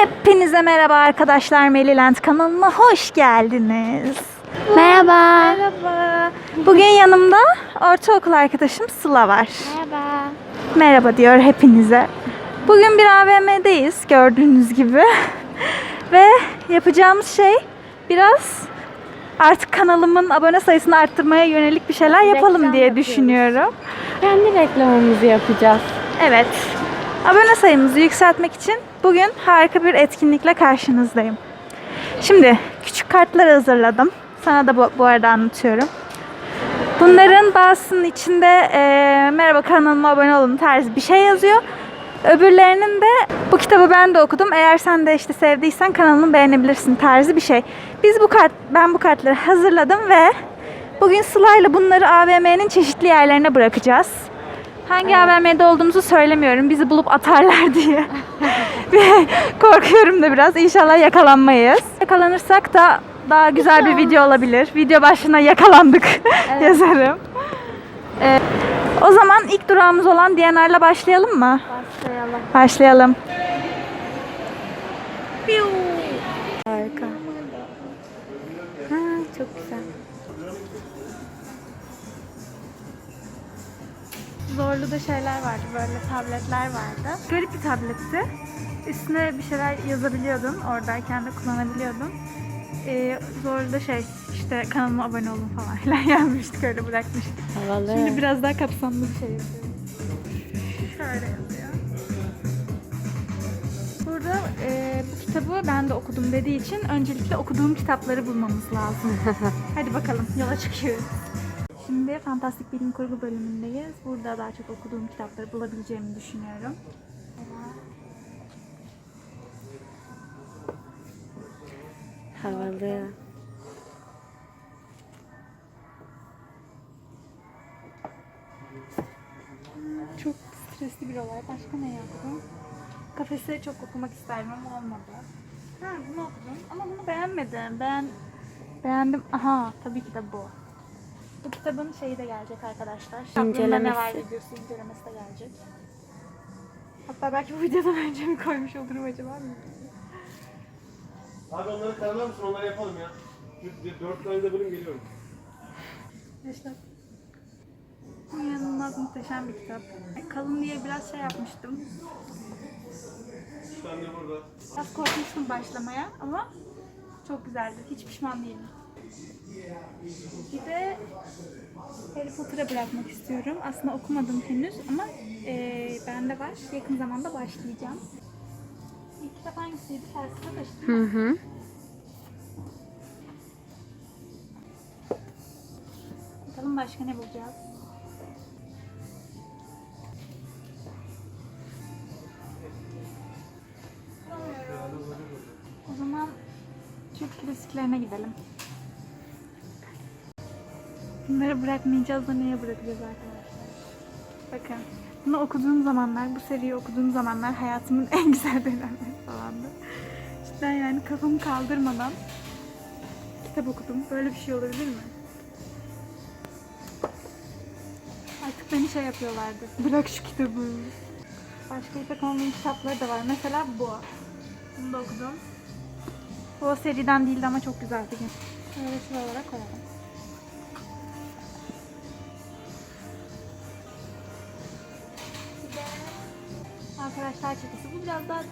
Hepinize merhaba arkadaşlar Melilent kanalına hoş geldiniz. Merhaba. Merhaba. Bugün yanımda ortaokul arkadaşım Sıla var. Merhaba. Merhaba diyor hepinize. Bugün bir AVM'deyiz gördüğünüz gibi. Ve yapacağımız şey biraz artık kanalımın abone sayısını arttırmaya yönelik bir şeyler yapalım Reklam diye yapıyoruz. düşünüyorum. Kendi reklamımızı yapacağız. Evet. Abone sayımızı yükseltmek için bugün harika bir etkinlikle karşınızdayım. Şimdi küçük kartlar hazırladım. Sana da bu, bu arada anlatıyorum. Bunların bazısının içinde eee, merhaba kanalıma abone olun tarzı bir şey yazıyor. Öbürlerinin de bu kitabı ben de okudum. Eğer sen de işte sevdiysen kanalımı beğenebilirsin tarzı bir şey. Biz bu kart ben bu kartları hazırladım ve bugün Sıla'yla bunları AVM'nin çeşitli yerlerine bırakacağız. Hangi AVM'de olduğumuzu söylemiyorum. Bizi bulup atarlar diye. Korkuyorum da biraz. İnşallah yakalanmayız. Yakalanırsak da daha güzel bir video olabilir. Video başına yakalandık yazarım. Ee, o zaman ilk durağımız olan DNR'la başlayalım mı? Başlayalım. Başlayalım. Harika. Zorlu da şeyler vardı böyle tabletler vardı. Garip bir tabletti. Üstüne bir şeyler yazabiliyordun. Oradayken de kullanabiliyordun. Ee, zorlu da şey işte kanalıma abone olun falan filan yazmıştık öyle bırakmıştık. Havalı. Şimdi biraz daha kapsamlı bir şey yapıyoruz. Şöyle yazıyor. Burada e, bu kitabı ben de okudum dediği için öncelikle okuduğum kitapları bulmamız lazım. Hadi bakalım yola çıkıyoruz. Şimdi fantastik bilim kurgu bölümündeyiz. Burada daha çok okuduğum kitapları bulabileceğimi düşünüyorum. Havalı. Çok stresli bir olay. Başka ne yaptım? Kafesleri çok okumak isterdim ama olmadı. Ha bunu okudum ama bunu beğenmedim. Ben beğendim. Aha tabii ki de bu. Bu kitabın şeyi de gelecek arkadaşlar. Ne İncelemesi. var videosu incelemesi de gelecek. Hatta belki bu videodan önce mi koymuş olurum acaba bilmiyorum. Abi onları karalar mısın? Onları yapalım ya. Dört tane de bölüm geliyorum. Arkadaşlar. Bu inanılmaz muhteşem bir kitap. Kalın diye biraz şey yapmıştım. Tane de burada. Biraz korkmuştum başlamaya ama çok güzeldi. Hiç pişman değilim. Bir de Harry Potter'a bırakmak istiyorum. Aslında okumadım henüz ama e, bende var. Yakın zamanda başlayacağım. İlk kitap hangisiydi? Felsefe taşı. Hı hı. Bakalım başka ne bulacağız. O zaman Türk klasiklerine gidelim. Bunları bırakmayacağız da neye bırakacağız arkadaşlar? Bakın. Bunu okuduğum zamanlar, bu seriyi okuduğum zamanlar hayatımın en güzel dönemleri falandı. Cidden yani kafamı kaldırmadan kitap okudum. Böyle bir şey olabilir mi? Artık beni şey yapıyorlardı. Bırak şu kitabı. Başka İpek Onlu'nun kitapları da var. Mesela bu. Bunu da okudum. Bu seriden değildi ama çok güzeldi. Şöyle şuralara koyalım. Arkadaşlar çetesi. Bu biraz daha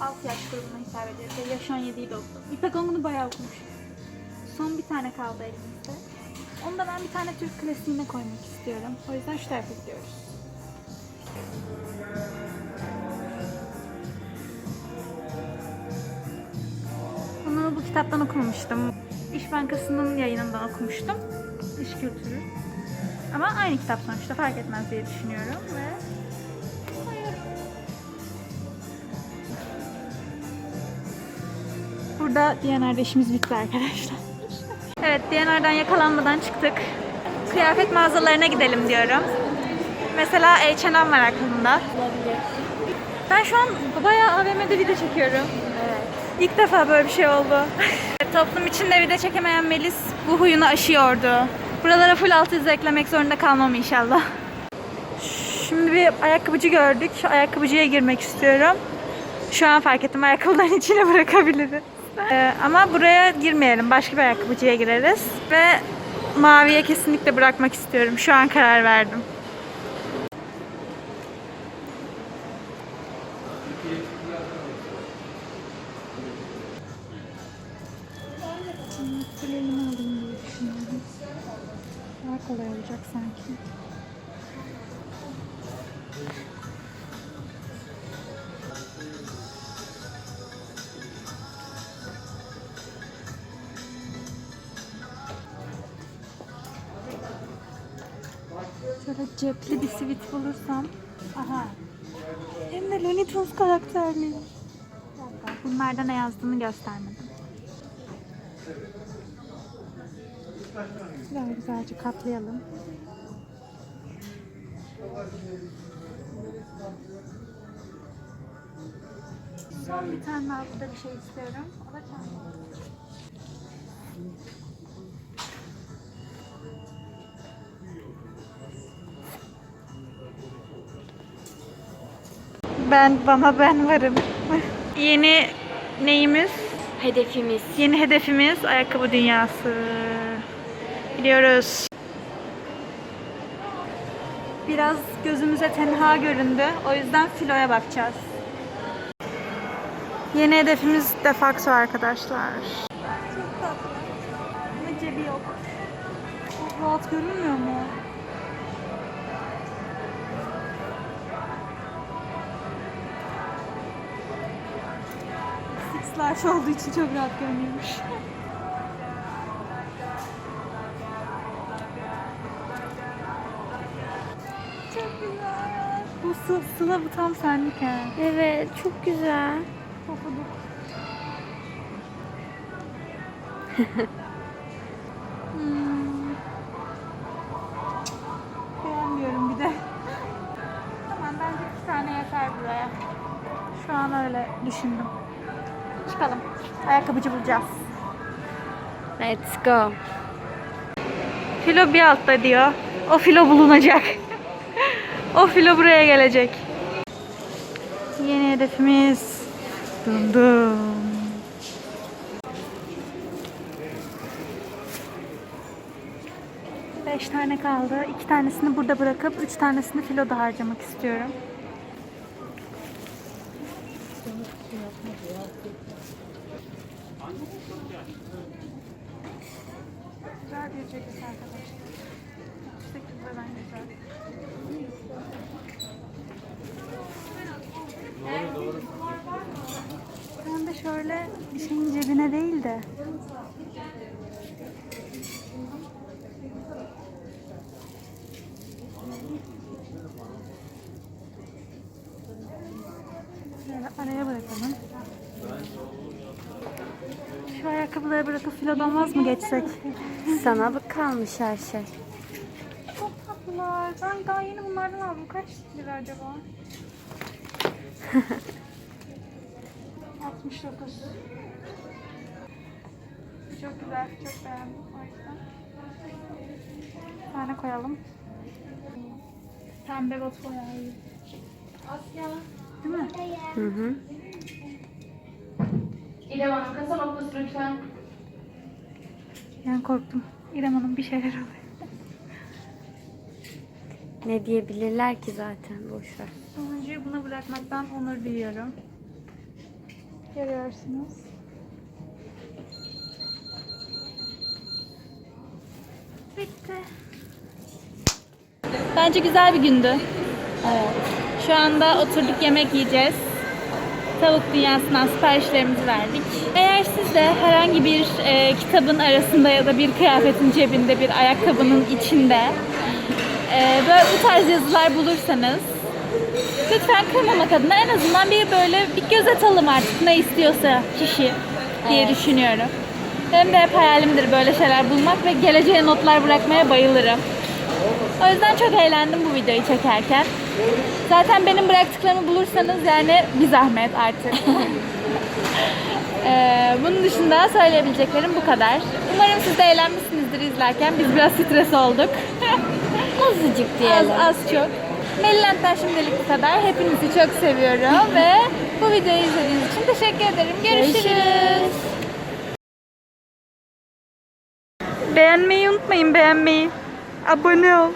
alt yaş grubuna hitap ediyor. İşte yaş 17'yi de okudum. İpek Ongun'u bayağı okumuşum. Son bir tane kaldı elimizde. Onu da ben bir tane Türk klasiğine koymak istiyorum. O yüzden şu tarafa gidiyoruz. Bunu bu kitaptan okumamıştım. İş Bankası'nın yayınından okumuştum. İş kültürü. Ama aynı kitap sonuçta fark etmez diye düşünüyorum ve Burada DNR'de işimiz bitti arkadaşlar. Evet, DNR'den yakalanmadan çıktık. Kıyafet mağazalarına gidelim diyorum. Mesela H&M var aklımda. Ben şu an bayağı AVM'de video çekiyorum. Evet. İlk defa böyle bir şey oldu. Toplum içinde video çekemeyen Melis bu huyunu aşıyordu. Buralara full alt izle eklemek zorunda kalmam inşallah. Şimdi bir ayakkabıcı gördük. Ayakkabıcıya girmek istiyorum. Şu an fark ettim ayakkabıların içine bırakabiliriz. Ee, ama buraya girmeyelim. Başka bir ayakkabıcıya gireriz. Ve maviye kesinlikle bırakmak istiyorum. Şu an karar verdim. Cepli bir sivit bulursam. Aha. Hem de Looney Tunes karakterli. Bunlarda ne yazdığını göstermedim. Şöyle güzelce katlayalım. Son bir tane daha burada bir şey istiyorum. O da çanta. Ben bana ben varım. Yeni neyimiz? Hedefimiz. Yeni hedefimiz ayakkabı dünyası. Biliyoruz. Biraz gözümüze tenha göründü. O yüzden filoya bakacağız. Yeni hedefimiz defakto arkadaşlar. Çok tatlı. Ama cebi yok. Çok rahat görünmüyor mu? Large olduğu için çok rahat görünüyormuş. çok güzel. Bu sı sıla bu tam senlik ha. Evet çok güzel. Pofuduk. hmm. Beğenmiyorum bir de. tamam bence iki tane yeter buraya. Şu an öyle düşündüm. Çıkalım. Ayakkabıcı bulacağız. Let's go. Filo bir altta diyor. O filo bulunacak. o filo buraya gelecek. Yeni hedefimiz. Dum dum. Beş tane kaldı. İki tanesini burada bırakıp üç tanesini filoda harcamak istiyorum. Güzel bir ceket arkadaşlar. 38 beden güzel. Ben de şeyin cebine değil de Şöyle araya bırakalım. Şu ayakkabıları bırakıp filodan vaz mı geçsek? Sana mı kalmış her şey? Çok tatlılar. Ben daha yeni bunlardan aldım. Kaç lira acaba? 69. Çok güzel. Çok beğendim. O yüzden. Bir tane koyalım. Pembe bot boyağı. Değil mi? Hı hı. İrem Hanım kasa noktası lütfen. Yani korktum. İrem Hanım bir şeyler oluyor. Ne diyebilirler ki zaten boş ver. Sonuncuyu buna bırakmaktan onur duyuyorum. Görüyorsunuz. Bitti. Bence güzel bir gündü. Evet. Şu anda oturduk yemek yiyeceğiz. Tavuk dünyasından siparişlerimizi verdik. Eğer siz de herhangi bir e, kitabın arasında ya da bir kıyafetin cebinde, bir ayakkabının içinde e, böyle bu tarz yazılar bulursanız lütfen kırmamak adına en azından bir böyle bir göz atalım artık ne istiyorsa kişi diye düşünüyorum. Benim de hep hayalimdir böyle şeyler bulmak ve geleceğe notlar bırakmaya bayılırım. O yüzden çok eğlendim bu videoyu çekerken. Zaten benim bıraktıklarımı bulursanız yani bir zahmet artık. Ee, bunun dışında söyleyebileceklerim bu kadar. Umarım siz de eğlenmişsinizdir izlerken. Biz biraz stres olduk. Azıcık az diyelim. az çok. Melilent'ten şimdilik bu kadar. Hepinizi çok seviyorum ve Bu videoyu izlediğiniz için teşekkür ederim. Görüşürüz. Beğenmeyi unutmayın beğenmeyi. Abone ol.